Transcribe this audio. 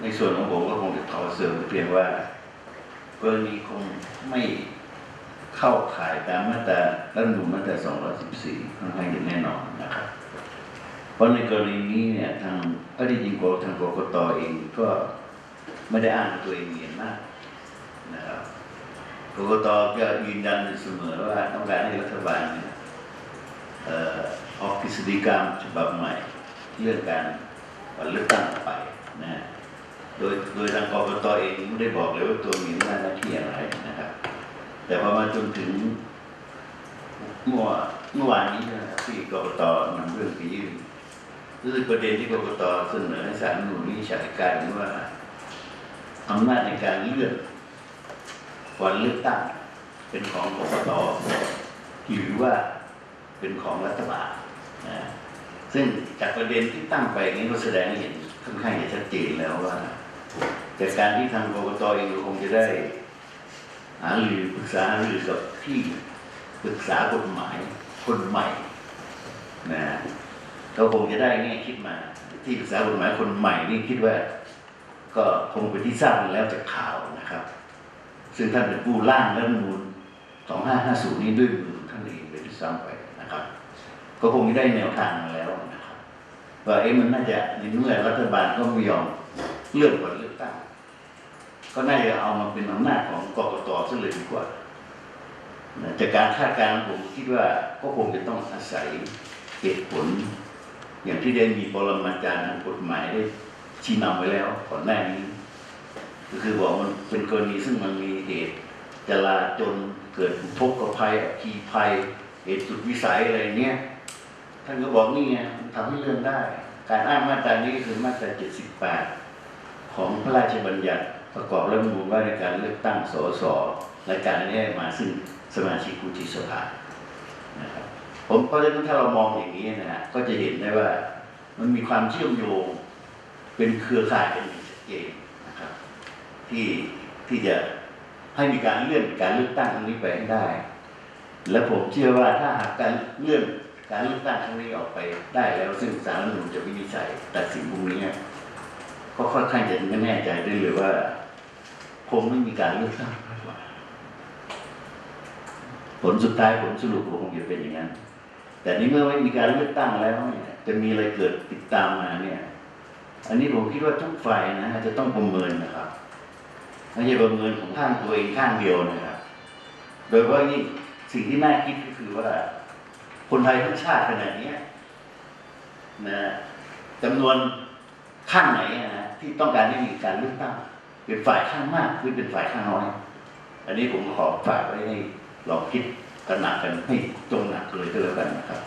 ในส่วนของผมก็คงจะขอเสริมเพียงว่ากรณีคงไม่เข้าข่ายตามมาตรารัฐธรรมนูญมาตรา 214ค่อนข้างจะแน่นอนนะครับ เพราะในกรณีนี้เนี่ยทางก็ที่จริงกทางกกตเองก็ไม่ได้อ้างตัวเองเมีอำนาจนะครับกกตก็ยืนยันเสมอว่าต้องการให้รัฐบาลเนี่ยออกกฤษฎีกาฉบับใหม่เรื่องการเลือกตั้งไปนะ โดยโดยทางกรกตเองไม่ได้บอกเลยว่าตัวมีอำนาจหน้าที่อะไรนะครับ แต่พอมาจนถึงเมื่อเมื่อวานนี้นะครับที่กรกตนำเรื่องไปยื่นรู้สึกประเด็นที่กรกตเสนอให้ศาลรัฐธรรมนูญวินิจฉัยการว่าอำนาจในการเลือนวันเลือกตั้งเป็นของกรกตหรือว่าเป็นของรัฐบาลนะซึ่งจากประเด็นที่ตั้งไปนี้ก็แสดงให้เห็นค่อนข้างจะชัดเจนแล้วว่า จากการที่ทางกรกตเองคงจะได้ หารือปรึกษาหารือกับที่ปรึกษากฎหมายคนใหม่นะก็คงจะได้แง่คิดมา ที่ปรึกษากฎหมายคนใหม่นี่คิดว่า ก็คงเป็นที่ทราบแล้วจากข่าวนะครับ ซึ่งท่านเป็นผู้ร่างรัฐมนูญ2550 นี้ด้วยมือท่านเองเลยที่ซ้ำไปนะครับ ก็คงจะได้แนวทางมาแล้วนะครับว่าเอ๊ะมันน่าจะในเมื่อรัฐบาลก็ไม่ยอม เลื่อนวันเลือกตั้งก็น่าจะเอามาเป็นอำนาจของกกตซะเลยดีกว่านะจากการคาดการณ์ผมคิดว่าก็คงจะต้องอาศัยเหตุผล อย่างที่ได้มีปรมาจารย์ทางกฎหมายได้ชี้นำไว้แล้วก่อนหน้านี้ก็คือบอกมันเป็นกรณีซึ่งมันมีเหตุจลาจนเกิดอุทกภัยอัคคีภัย เหตุสุดวิสัยอะไรเนี้ยท่านก็บอกนี่ไงทำให้เรื่องได้ การอ้างมาตรานี้คือมาตรา 78 ของพระราชบัญญัติประกอบรัฐมนูญว่าในการเลือกตั้งสสรายการนี้มาซึ่งสมาชิกวุฒิสภานะครับผมเพราะฉะนั้นถ้าเรามองอย่างนี้นะฮะก็จะเห็นได้ว่ามันมีความเชื่อมโยงเป็นเครือข่ายกันอย่างชัดเจนนะครับ ที่ที่จะให้มีการเลื่อนการเลือกตั้งครั้งนี้ไปให้ได้ และผมเชื่อว่าถ้าหากการเลื่อนการเลือกตั้งครั้งนี้ออกไปได้แล้ว ซึ่งศาลรัฐธรรมนูญจะวินิจฉัยตัดสินพรุ่งนี้ ก็ค่อนข้างจะไม่แน่ใจได้เลยว่าคงไม่มีการเลือกตั้งผลสุดท้ายผลสรุปคงจะเป็นอย่างนั้น แต่นี้เมื่อไม่มีการเลือกตั้งแล้วเนี่ยจะมีอะไรเกิดติดตามมาเนี่ย อันนี้ผมคิดว่าทุกฝ่ายนะจะต้องประเมินนะครับไม่ใช่ประเมินของข้างตัวเองข้างเดียวนะครับ โดยเฉพาะนี่สิ่งที่น่าคิดก็คือว่า คนไทยทั้งชาติขนาดนี้นะจำนวนข้างไหนนะ ที่ต้องการให้มีการเลือกตั้งเป็นฝ่ายข้างมากหรือเป็นฝ่ายข้างน้อย อันนี้ผมขอฝากไว้ให้ลองคิดตระหนักกันให้จงหนักเลยก็แล้วกันนะครับ